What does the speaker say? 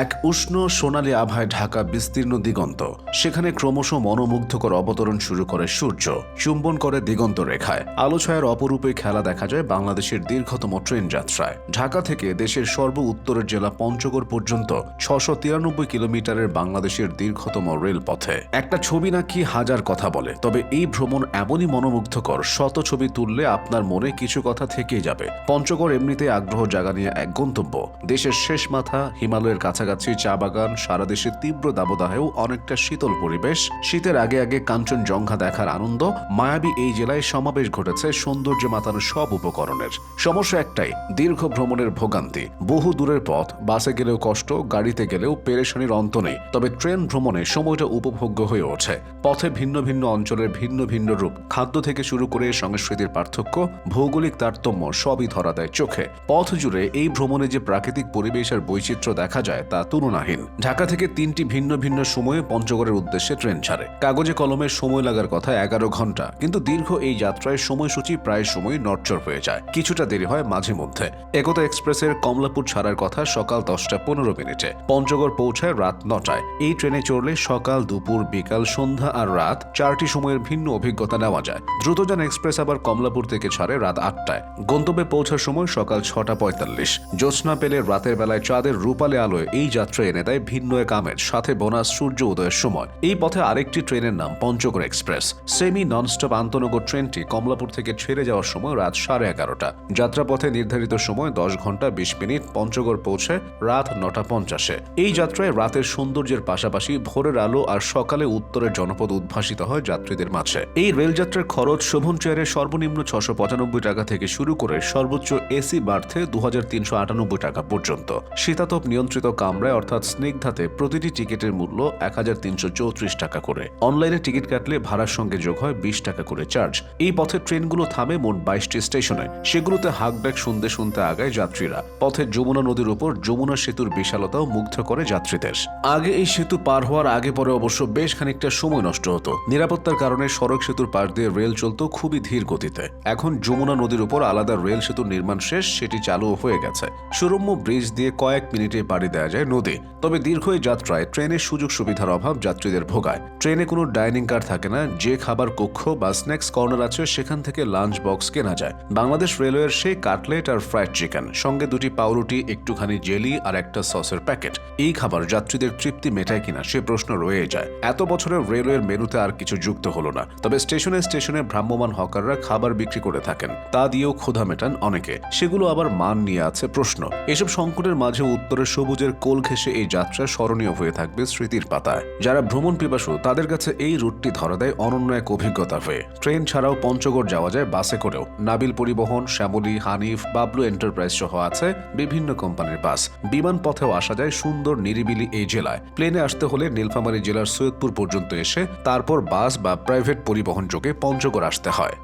এক উষ্ণ সোনালী আভায় ঢাকা বিস্তীর্ণ দিগন্ত। সেখানে ক্রমশ মনোমুগ্ধকর অবতরণ শুরু করে সূর্য। চুম্বন করে দিগন্ত রেখায়। আলো ছায়ার অপরূপে খেলা দেখা যায় বাংলাদেশের দীর্ঘতম ট্রেন যাত্রায়। ঢাকা থেকে দেশের সর্ব উত্তরের জেলা পঞ্চগড় পর্যন্ত ছশো তিরানব্বই কিলোমিটারের বাংলাদেশের দীর্ঘতম রেলপথে। একটা ছবি নাকি হাজার কথা বলে, তবে এই ভ্রমণ এমনই মনোমুগ্ধকর, শত ছবি তুললে আপনার মনে কিছু কথা থেকেই যাবে। পঞ্চগড় এমনিতে আগ্রহ জাগা নিয়ে এক গন্তব্য। দেশের শেষ মাথা হিমালয়ের কাছাকাছি চা বাগান, সারা দেশে তীব্র দাবদাহেও অনেকটা শীতল পরিবেশ। শীতের আগে আগে কাঞ্চনজঙ্ঘা দেখার আনন্দ। মায়াবী এই জেলায় সমাবেশ ঘটেছে সৌন্দর্য মাতানো সব উপকরণের। সমস্যা একটাই, দীর্ঘ ভ্রমণের ভোগান্তি। বহু দূরের পথ, বাসে গেলেও কষ্ট, গাড়িতে গেলেও পেরেশানির অন্ত নেই। তবে ট্রেন ভ্রমণে সময়টা উপভোগ্য হয়ে ওঠে। পথে ভিন্ন ভিন্ন অঞ্চলের ভিন্ন ভিন্ন রূপ। খাদ্য থেকে শুরু করে সংস্কৃতির পার্থক্য, ভৌগোলিক তারতম্য সবই ধরা দেয় চোখে। পথ জুড়ে এই ভ্রমণে যে প্রাকৃতিক পরিবেশ আর বৈচিত্র্য দেখা যায় তা তুলনাহীন। ঢাকা থেকে তিনটি ভিন্ন ভিন্ন সময়ে পঞ্চগড়ের উদ্দেশ্যে ট্রেন ছাড়ে। কাগজে কলমে সময় লাগার কথা এগারো ঘণ্টা, কিন্তু দীর্ঘ এই যাত্রায় সময়সূচি প্রায় সময় নটচর হয়ে যায়। কিছুটা দেরি হয় মাঝে মধ্যে। একতা এক্সপ্রেসের কমলাপুর ছাড়ার কথা সকাল দশটা পনেরো মিনিটে। পঞ্চগড় পৌঁছায় রাত নটায়। এই ট্রেনে চড়লে সকাল, দুপুর, বিকাল, সন্ধ্যা আর রাত চারটি সময়ের ভিন্ন অভিজ্ঞতা নেওয়া যায়। দ্রুতযান এক্সপ্রেস আবার কমলাপুর থেকে ছাড়ে রাত আটটায়। গন্তব্যে পৌঁছার সময় সকাল ছটা পঁয়তাল্লিশ। জ্যোৎস্না পেলে রাতের বেলায় চাঁদের রূপালে আলোয় এই যাত্রা এনে দেয় ভিন্ন এক আমেজ সাথে বোনাস সূর্য উদয়ের সময়। এই পথে আরেকটি ট্রেনের নাম পঞ্চগড় এক্সপ্রেস। সেমি ননস্টপ আন্তনগর ট্রেনটি কমলাপুর থেকে ছেড়ে যাওয়ার সময় রাত সাড়ে এগারোটা। যাত্রাপথে নির্ধারিত সময় দশ ঘণ্টা বিশ মিনিট পঞ্চগড় পৌঁছে রাত নটা পঞ্চাশে। এই যাত্রায় রাতের সৌন্দর্যের পাশাপাশি ভোরের আলো আর সকালে উত্তরের জনপদ উদ্ভাসিত হয় যাত্রীদের মাঝে। এই রেলযাত্রার খরচ শোভন চেয়ারে সর্বনিম্ন ছশো পঁচানব্বই টাকা থেকে শুরু করে সর্বোচ্চ এসি বার্থে দু টাকা পর্যন্ত। শীতাতপ নিয়ন্ত্রিত কামরায়, অর্থাৎ স্নিগ্ধাতে প্রতিটি টিকিটের মূল্য এক হাজার তিনশো চৌত্রিশ টাকা করে। অনলাইনে টিকিট কাটলে ভাড়ার সঙ্গে যোগ হয় বিশ টাকা করে চার্জ। এই পথে ট্রেনগুলো থামে মোট বাইশটি স্টেশনে। সেগুলোতে হাকডাক শুনতে শুনতে আগায় যাত্রীরা। পথে যমুনা নদীর উপর যমুনা সেতুর বিশালতাও মুগ্ধ করে যাত্রীদের। আগে এই সেতু পার হওয়ার আগে পরে অবশ্য বেশ খানিকটা সময় নষ্ট হতো। নিরাপত্তার কারণে সড়ক সেতুর পাশ দিয়ে রেল চলতো খুবই ধীর গতিতে। এখন যমুনা নদীর উপর আলাদা রেল সেতুর নির্মাণ শেষ, সেটি চালু হয়ে গেছে। সুরম্য ব্রিজ দিয়ে কয়েক মিনিটে পাড়ি দেওয়া যায় নদী। তবে দীর্ঘ এই যাত্রায় ট্রেনের সুযোগ সুবিধার অভাব যাত্রীদের ভোগায়। ট্রেনে কোনো ডাইনিং কার থাকে না, যে খাবার কক্ষ বা স্ন্যাক্স কর্নার আছে সেখান থেকে লাঞ্চ বক্স কেনা যায়। বাংলাদেশ রেলওয়ের সেই কাটলেট আর ফ্রাইড চিকেন, সঙ্গে দুটি পাউরুটি, একটুখানি জেলি আর একটা সসের প্যাকেট। এই খাবার যাত্রীদের তৃপ্তি মেটায় কিনা সে প্রশ্ন রয়ে যায়। এত বছরের রেলওয়ের মেনুতে আর কিছু যুক্ত হলো না। তবে স্টেশনে স্টেশনে ভ্রাম্যমান হকাররা খাবার বিক্রি করে থাকেন। তা দিয়েও ক্ষুধা মেটান অনেকে। সেগুলো আবার মান নিয়ে আছে প্রশ্ন। এসব সংকটের মাঝে উত্তরের সবুজের কোল ঘেঁষে এই যাত্রা স্মরণীয় হয়ে থাকবে স্মৃতির পাতায়। যারা ভ্রমণ পিপাসু, তাদের কাছে এই রুটটি ধরা দেয় অনন্য এক অভিজ্ঞতা হয়ে। ট্রেন ছাড়াও পঞ্চগড় যাওয়া যায় বাসে করেও। নাবিল পরিবহন, শ্যামলী, হানিফ, বাবলু এন্টারপ্রাইজ সহ আছে বিভিন্ন কোম্পানির বাস। বিমান পথেও আসা যায় সুন্দর নিরিবিলি এই জেলায়। প্লেনে আসতে হলে নীলফামারী জেলার সৈয়দপুর পর্যন্ত এসে তারপর বাস বা প্রাইভেট পরিবহন যোগে পঞ্চগড় আসতে হয়।